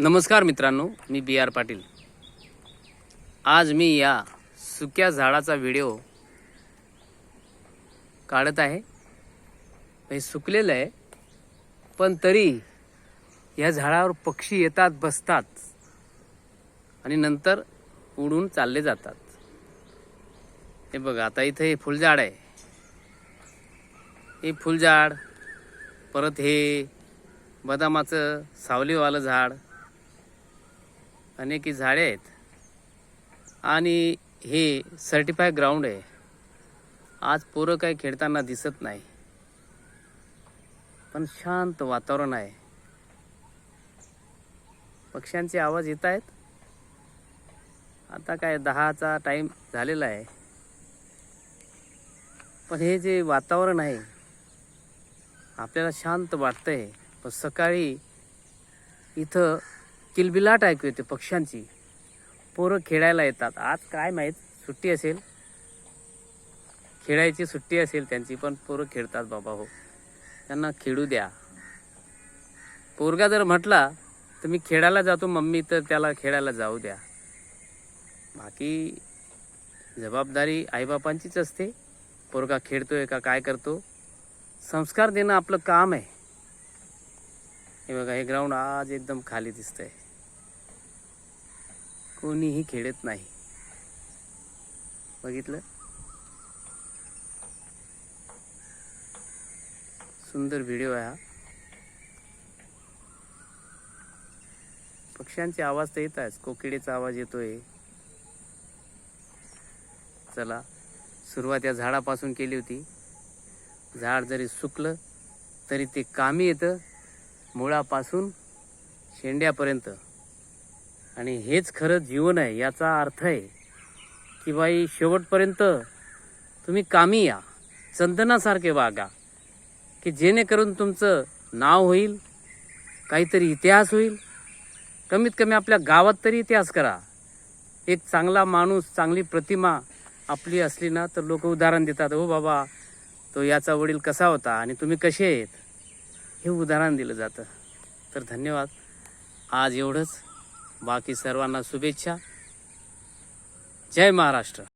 नमस्कार मित्रांनो मी बी आर पाटील. आज मी या सुक्या झाडाचा व्हिडिओ काढत आहे. हे सुकलेलं आहे पण तरी या झाडावर पक्षी येतात बसतात आणि नंतर उडून चालले जातात. हे बघा आता इथं हे फुलझाड आहे. हे फुलझाड परत हे बदामाचं सावलीवालं झाड अनेक झाडे आहेत. आणि हे सर्टिफाय ग्राउंड आहे. आज पोरं काही खेळताना दिसत नाही. पण शांत वातावरण आहे. पक्ष्यांचे आवाज येत आहेत. आता काय दहाचा टाईम झालेला आहे. पण हे जे वातावरण आहे आपल्याला शांत वाटतंय. पण सकाळी इथं किलबिलाट ऐकू येते पक्ष्यांची. पोरं खेळायला येतात. आज काय माहीत? सुट्टी असेल. खेळायची सुट्टी असेल त्यांची पण पोरं खेळतात बाबा हो. त्यांना खेळू द्या. पोरगा जर म्हटला तर मी खेळायला जातो मम्मी तर त्याला खेळायला जाऊ द्या. बाकी जबाबदारी आईबापांचीच असते. पोरगा खेळतोय का काय करतो? संस्कार देणं आपलं काम आहे. हे बघा हे ग्राउंड आज एकदम खाली दिसतंय. कोणीही खेळत नाही. बघितलं? सुंदर व्हिडिओ आहे हा. पक्ष्यांचे आवाज तर येत आहेच कोकिडेचा आवाज येतोय. चला सुरुवात या झाडापासून केली होती. झाड जरी सुकलं तरी ते कामी येतं. मुळापासून शेंड्यापर्यंत. आणि हेच खरं जीवन आहे याचा अर्थ आहे की बाई शेवटपर्यंत तुम्ही कामी या चंदनासारखे वागा की जेणेकरून तुमचं नाव होईल काहीतरी इतिहास होईल. कमीत कमी आपल्या गावात तरी इतिहास करा. एक चांगला माणूस चांगली प्रतिमा आपली असली ना तर लोक उदाहरण देतात हो बाबा तो याचा वडील कसा होता आणि तुम्ही कसे आहेत? हे उदाहरण दिलं जातं. तर धन्यवाद. आज एवढंच. बाकी सर्वांना शुभेच्छा. जय महाराष्ट्र.